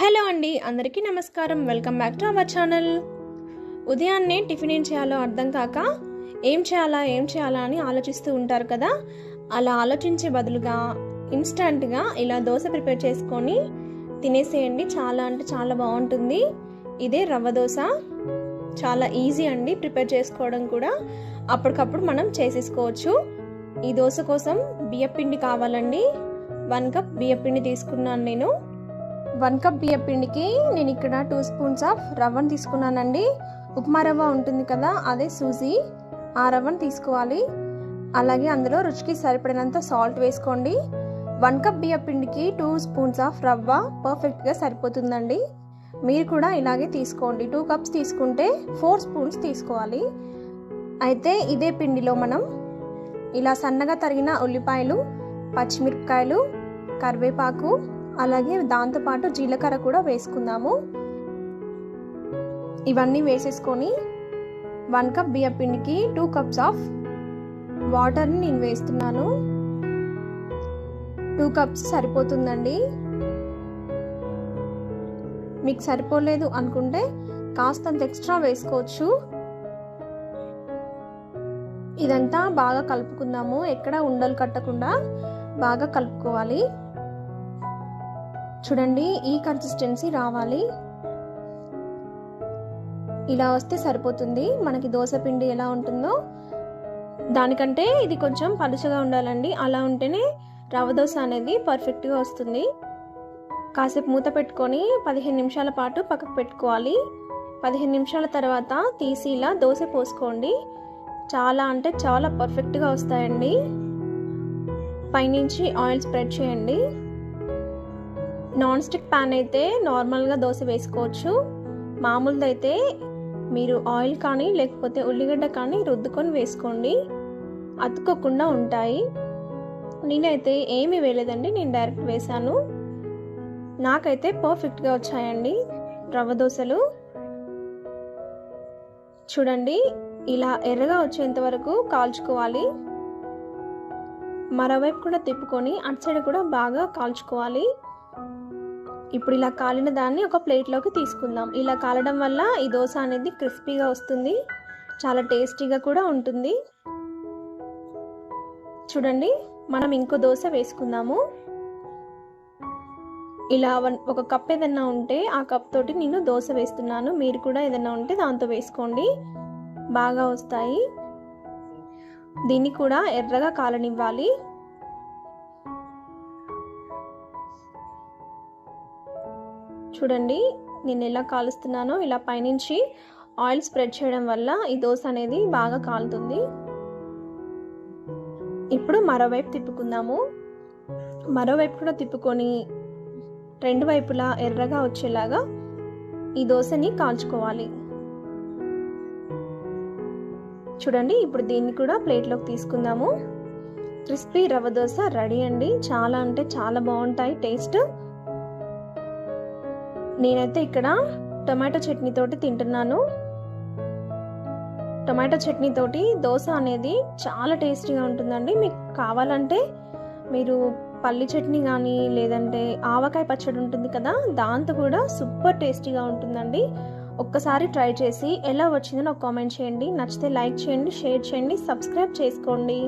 Hello అండి అందరికీ నమస్కారం. Welcome back to our channel. ఉదయాన్నే టిఫిన్ ఏం చేయాలో అర్థం కాక ఏం చేయాలా ఏం చేయాలా అని ఆలోచిస్తూ ఉంటారు కదా? అలా ఆలోచించే బదులుగా ఇన్స్టంట్గా ఇలా దోశ ప్రిపేర్ చేసుకొని తినేసేయండి. చాలా అంటే చాలా బాగుంటుంది. ఇదే రవ్వ దోశ. చాలా ఈజీ అండి ప్రిపేర్ చేసుకోవడం కూడా. అప్పటికప్పుడు మనం చేసేసుకోవచ్చు. ఈ దోశ కోసం బియ్యపిండి కావాలండి. వన్ కప్ బియ్యపిండి తీసుకున్నాను నేను. వన్ కప్ బియ్యపిండికి నేను ఇక్కడ టూ స్పూన్స్ ఆఫ్ రవ్వను తీసుకున్నానండి. ఉప్మా రవ్వ ఉంటుంది కదా అదే సూజీ. ఆ రవ్వను తీసుకోవాలి. అలాగే అందులో రుచికి సరిపడినంత సాల్ట్ వేసుకోండి. వన్ కప్ బియ్యపిండికి టూ స్పూన్స్ ఆఫ్ రవ్వ పర్ఫెక్ట్గా సరిపోతుందండి. మీరు కూడా ఇలాగే తీసుకోండి. టూ కప్స్ తీసుకుంటే ఫోర్ స్పూన్స్ తీసుకోవాలి. అయితే ఇదే పిండిలో మనం ఇలా సన్నగా తరిగిన ఉల్లిపాయలు పచ్చిమిరపకాయలు కరివేపాకు అలాగే దాంతోపాటు జీలకర్ర కూడా వేసుకుందాము. ఇవన్నీ వేసేసుకొని వన్ కప్ బియ్య పిండికి టూ కప్స్ ఆఫ్ వాటర్ని నేను వేస్తున్నాను. టూ కప్స్ సరిపోతుందండి. మీకు సరిపోలేదు అనుకుంటే కాస్తంత ఎక్స్ట్రా వేసుకోవచ్చు. ఇదంతా బాగా కలుపుకుందాము. ఎక్కడ ఉండలు కట్టకుండా బాగా కలుపుకోవాలి. చూడండి ఈ కన్సిస్టెన్సీ రావాలి. ఇలా వస్తే సరిపోతుంది. మనకి దోశ పిండి ఎలా ఉంటుందో. దానికంటే ఇది కొంచెం పలుచగా ఉండాలండి. అలా ఉంటేనే రవ దోశ అనేది పర్ఫెక్ట్గా వస్తుంది. కాసేపు మూత పెట్టుకొని పదిహేను నిమిషాల పాటు పక్కకు పెట్టుకోవాలి. పదిహేను నిమిషాల తర్వాత తీసి ఇలా దోశ పోసుకోండి. చాలా అంటే చాలా పర్ఫెక్ట్గా వస్తాయండి. పైనుంచి ఆయిల్ స్ప్రెడ్ చేయండి. నాన్ స్టిక్ ప్యాన్ అయితే నార్మల్గా దోశ వేసుకోవచ్చు. మామూలుది అయితే మీరు ఆయిల్ కానీ లేకపోతే ఉల్లిగడ్డ కానీ రుద్దుకొని వేసుకోండి. అతుక్కోకుండా ఉంటాయి. నేనైతే ఏమీ వేయలేదండి నేను డైరెక్ట్ వేశాను. నాకైతే పర్ఫెక్ట్గా వచ్చాయండి రవ్వ దోశలు. చూడండి ఇలా ఎర్రగా వచ్చేంత వరకు కాల్చుకోవాలి. మరోవైపు కూడా తిప్పుకొని అటు సైడ్ కూడా బాగా కాల్చుకోవాలి. ఇప్పుడు ఇలా కాలిన దాన్ని ఒక ప్లేట్లోకి తీసుకుందాం. ఇలా కాలడం వల్ల ఈ దోశ అనేది క్రిస్పీగా వస్తుంది. చాలా టేస్టీగా కూడా ఉంటుంది. చూడండి మనం ఇంకో దోశ వేసుకుందాము. ఇలా ఒక కప్ ఏదన్నా ఉంటే ఆ కప్ తోటి నేను దోశ వేస్తున్నాను. మీరు కూడా ఏదన్నా ఉంటే దాంతో వేసుకోండి. బాగా వస్తాయి. దీన్ని కూడా ఎర్రగా కాలనివ్వాలి. చూడండి. నేను ఎలా కాలుస్తున్నానో ఇలా పైనుంచి ఆయిల్ స్ప్రెడ్ చేయడం వల్ల ఈ దోశ అనేది బాగా కాలుతుంది. ఇప్పుడు మరోవైపు తిప్పుకుందాము. మరోవైపు కూడా తిప్పుకొని రెండు వైపులా ఎర్రగా వచ్చేలాగా ఈ దోశని కాల్చుకోవాలి. చూడండి ఇప్పుడు దీన్ని కూడా ప్లేట్లోకి తీసుకుందాము. క్రిస్పీ రవ్వ దోశ రెడీ అండి. చాలా అంటే చాలా బాగుంటాయి. టేస్ట్ నేనైతే ఇక్కడ టొమాటో చట్నీ తోటి తింటున్నాను. టొమాటో చట్నీ తోటి దోశ అనేది చాలా టేస్టీగా ఉంటుందండి. మీకు కావాలంటే మీరు పల్లి చట్నీ కానీ లేదంటే ఆవకాయ పచ్చడి ఉంటుంది కదా దాంతో కూడా సూపర్ టేస్టీగా ఉంటుందండి. ఒక్కసారి ట్రై చేసి ఎలా వచ్చిందో నాకు కామెంట్ చేయండి. నచ్చితే లైక్ చేయండి షేర్ చేయండి సబ్స్క్రైబ్ చేసుకోండి.